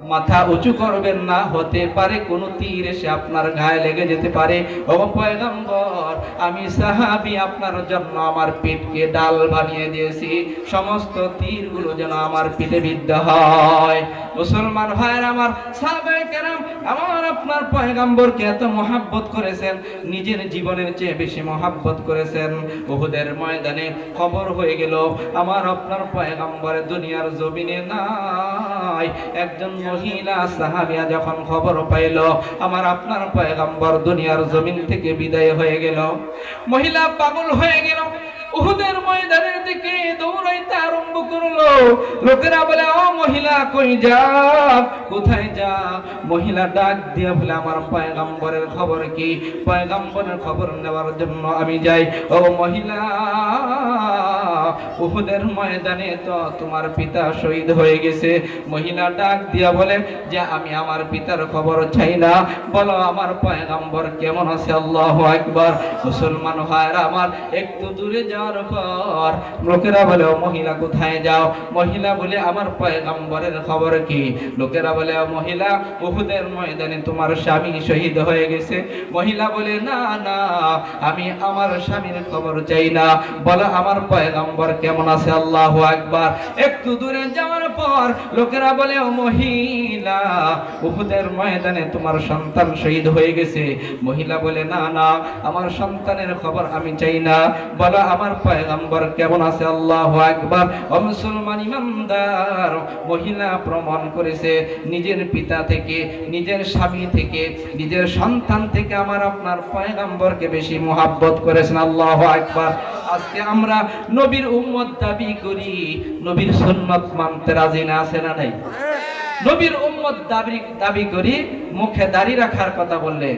মাথা উঁচু করবেন না, হতে পারে কোন তীর এসে আপনার গায়ে লেগে যেতে পারে। ও পয়গম্বর, আমি সাহাবি, আপনার জন্য আমার পেটকে ডাল বানিয়ে দিয়েছি। সমস্ত তীরগুলো যেন আমার পিঠে বিদ্ধ হয়। মুসলমান ভাইয়ের আমার আমার আপনার পয়গম্বরকে এত মহাব্বত করেছেন, নিজের জীবনের চেয়ে বেশি মহাব্বত করেছেন। উহুদের ময়দানে খবর হয়ে গেল, আমার আপনার পয়গম্বরের দুনিয়ার জমিনে নাই একজন মহিলা সাহাবিয়া যখন খবর পাইল, আমার আপনার পয়গম্বর দুনিয়ার জমিন থেকে বিদায় হয়ে গেল। মহিলা পাগল হয়ে গেল। উহুদের ময়দানের দিকে দৌড়াইতে আরম্ভ করল। লোকেরা বলে, ও মহিলা, কই যা? কোথায় যা? মহিলা ডাক দিয়ে বলে, আমার পয়গম্বরের খবর কি? পয়গম্বরের খবর নেওয়ার জন্য আমি যাই। ও মহিলা উহুদের ময়দানে তো তোমার পিতা শহীদ হয়ে গেছে। মহিলা ডাক দিয়া বলে যে, আমি আমার পিতার খবর চাই না। বলো আমার পয়গম্বর কেমন আছে? আল্লাহ একবার মুসলমান ভাইরা আমার, একটু দূরে যাওয়ার পর। লোকেরা বলে, ও মহিলা, কোথায় যাও? মহিলা বলে, আমার পয়গম্বরের খবর কি? লোকেরা বলে, ও মহিলা, উহুদের ময়দানে তোমার স্বামী শহীদ হয়ে গেছে। মহিলা বলে, না না, আমি আমার স্বামীর খবর চাই না। বলো, আমার পয়গম্বর কেমন আছে? আল্লাহ আকবার। একটু দূরে যাওয়ার পর লোকেরা বলে, ও মহিলা, উহুদের ময়দানে তোমার সন্তান শহীদ হয়ে গেছে। মহিলা বলে, না না, আমার সন্তানের খবর আমি চাই না। বলো, আমার পয়গম্বর কেমন আছে? আল্লাহ আকবার। ও মুসলমান ইমানদার, মহিলা প্রমাণ করেছে, নিজের পিতা থেকে, নিজের স্বামী থেকে, নিজের সন্তান থেকে আমার আপনার পয়গম্বরকে বেশি মোহাব্বত করেছেন। আল্লাহ আকবার। আজকে আমরা নবীর উম্মত দাবি করি, নবীর সুন্নত মানতে রাজি না, আছে না নাই? নবীর উম্মত দাবি দাবি করি, মুখে দাড়ি রাখার কথা বললে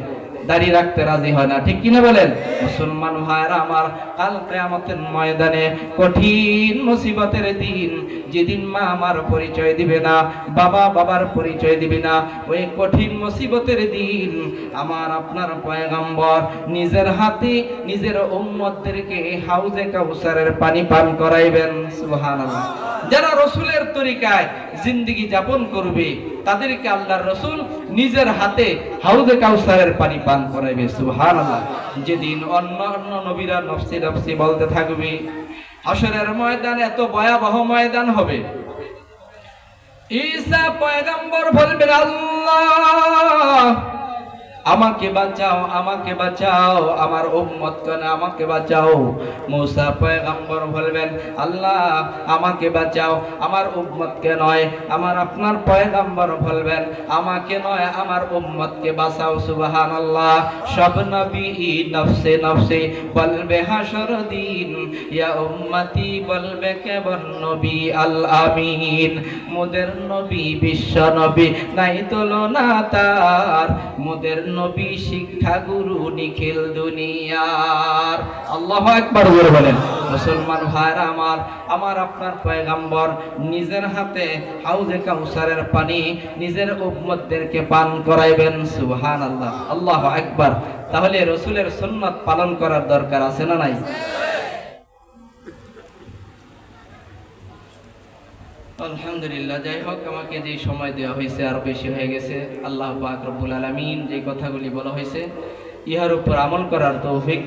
দাড়ি রাখতে রাজি হয় না, ঠিক কিনা বলেন? মুসলমান হয় আমার কাল কেয়ামতের ময়দানে কঠিন মুসিবতের দিন যেদিন মা আমার পরিচয় দিবে না, বাবা বাবার পরিচয় দিবে না, ওই কঠিন মুসিবতের দিন আমার আপনার পয়গম্বর নিজের হাতে নিজের উম্মতদেরকে হাউজে কাউসারের পানি পান করাইবেন, সুবহানাল্লাহ। যারা রসুলের তরিকায় জিন্দিগি যাপন করবে, তাদেরকে আল্লাহর রসুল নিজের হাতে হাউদে কাউসারের পানি পান করাইবে সুহান যেদিন অন্য অন্য নবীরা নফসি নফসি বলতে থাকবে হাসরের ময়দান এত ভয়াবহ ময়দান হবে। ঈসা পয়গম্বর বলবেন, আল্লাহ! আমাকে বাঁচাও আমাকে বাঁচাও, আমার উম্মত কেন আমাকে বাঁচাও। মূসা পয়গম্বর বলবেন, আল্লাহ, আমাকে বাঁচাও, আমার উম্মতকে নয়, আমার আপনার পয়গম্বর বলবেন, আমাকে নয়, আমার উম্মতকে বাঁচাও, সুবহানাল্লাহ। সব নবী নফসে নফসে বলবে, হাসর দিন, ইয়া উম্মতি বলবে কেবল নবী আল আমিন? মোদের নবী বিশ্ব নবী, নাই তুলনা তার, মোদের নবী শিক্ষা গুরু নিখিল দুনিয়ার। আল্লাহ একবার বলে বলেন। মুসলমান ভাইরা আমার আমার আপনার পয়গাম্বর নিজের হাতে হাউজে কাউসারের পানি নিজের উম্মতদেরকে পান করাইবেন সুবহান আল্লাহ আল্লাহ একবার তাহলে রসুলের সন্ন্যত পালন করার দরকার আছে না নাই? আলহামদুলিল্লাহ, যাই হোক, আমাকে যে সময় দেওয়া হয়েছে আরও বেশি হয়ে গেছে। আল্লাহ পাক রব্বুল আলামিন যে কথাগুলি বলা হয়েছে, ইহার উপর আমল করার তো দান